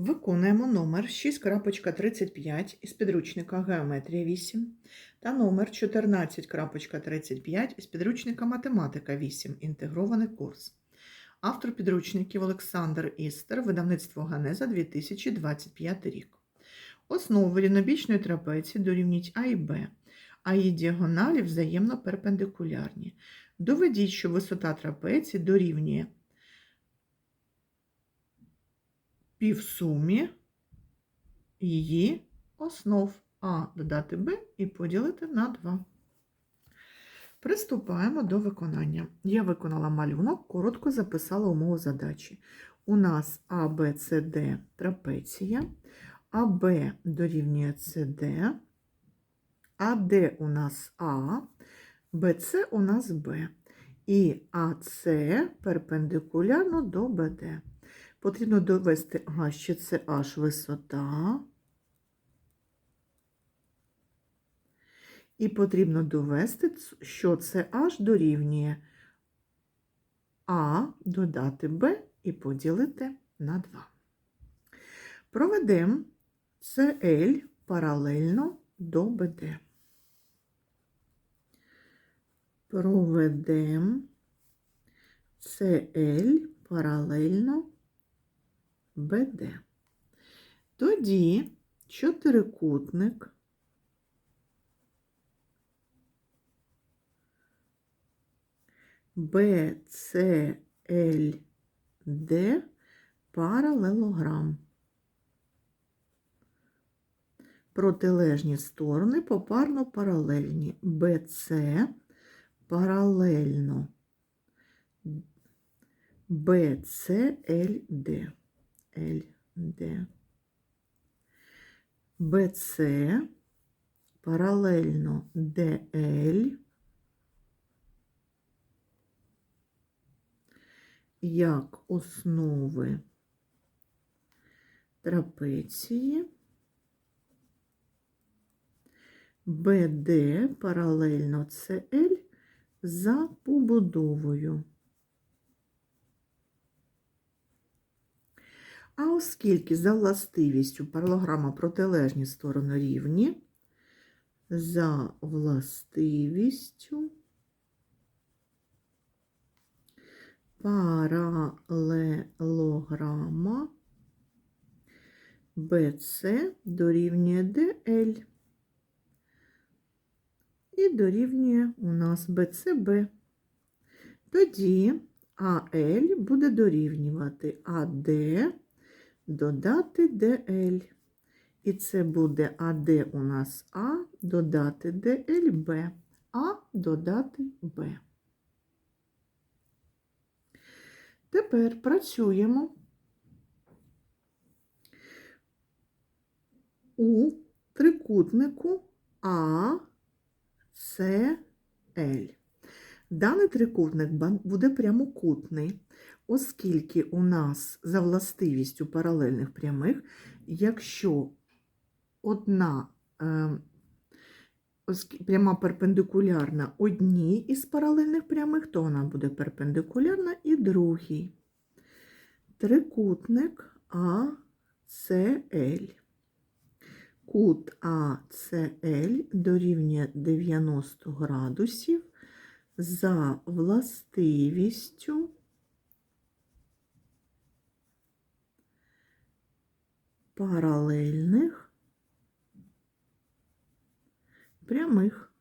Виконуємо номер 6.35 із підручника Геометрія 8 та номер 14.35 із підручника Математика 8. Інтегрований курс. Автор підручників Олександр Істер, видавництво Ганеза 2025 рік. Основи рівнобічної трапеції дорівнюють А і Б, а її діагоналі взаємно перпендикулярні. Доведіть, що висота трапеції дорівнює півсумі її основ А додати Б і поділити на 2. Приступаємо до виконання. Я виконала малюнок, коротко записала умову задачі. У нас А, Б, С, Д трапеція, АБ дорівнює СД, АД у нас А, БЦ у нас Б. І АС перпендикулярно до БД. Потрібно довести, ага, що це H висота. І потрібно довести, що це H дорівнює А додати Б і поділити на 2. Проведемо CL паралельно до БД. Проведемо CL паралельно БД. Тоді чотирикутник BCLD паралелограм. Протилежні сторони попарно паралельні. BC паралельно BCLD. LD. BC паралельно DL як основи трапеції. BD паралельно CL за побудовою. А оскільки за властивістю паралограма протилежні сторони рівні, за властивістю паралелограма BC дорівнює DL і дорівнює у нас BCB. Тоді AL буде дорівнювати AD додати DL. І це буде АД у нас А додати ДЛБ, А додати Б. Тепер працюємо у трикутнику А, С, Л. Даний трикутник буде прямокутний, оскільки у нас за властивістю паралельних прямих, якщо одна е, пряма перпендикулярна одній із паралельних прямих, то вона буде перпендикулярна і другій. Трикутник АЦЛ. Кут АЦЛ дорівнює 90 градусів за властивістю паралельних прямих.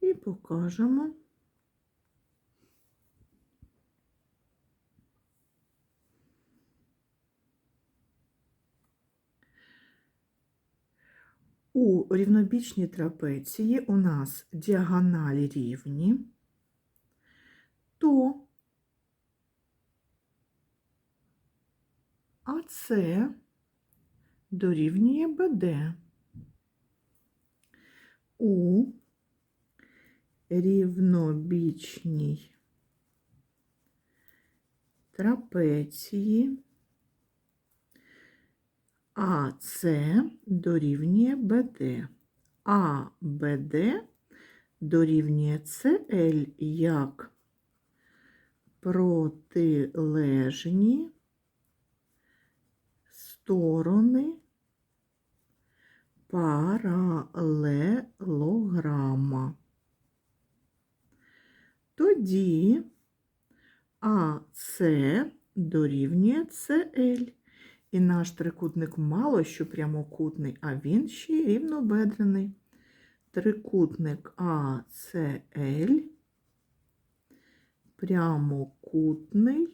І покажемо. У рівнобічній трапеції у нас діагоналі рівні, то АС дорівнює БД. У рівнобічній трапеції АС дорівнює БД, а БД дорівнює СЛ як протилежні сторони паралелограма. Тоді АС дорівнює СЛ. І наш трикутник мало що прямокутний, а він ще й рівнобедрений. Трикутник АСЛ прямокутний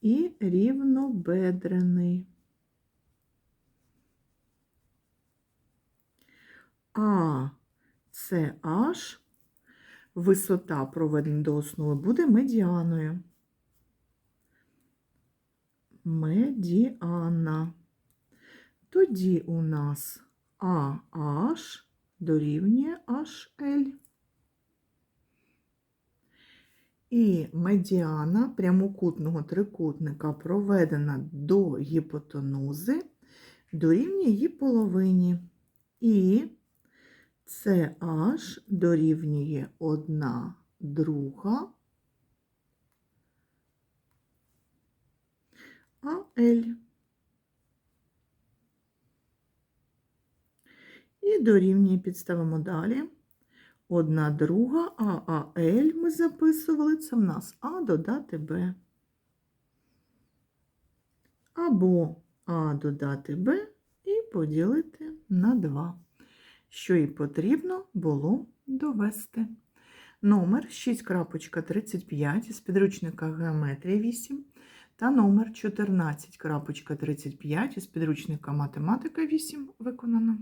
і рівнобедрений. А CH висота проведена до основи буде медіаною. Медіана. Тоді у нас AH дорівнює HL. І медіана прямокутного трикутника проведена до гіпотенузи дорівнює її половині. І CH дорівнює 1 друга АЛ. І дорівнює підставимо далі. Одна друга ААЛ ми записували, це в нас А додати Б. Або А додати Б і поділити на 2, що і потрібно було довести. Номер 6.35 із підручника Геометрія 8 та номер 14.35 із підручника Математика 8 виконано.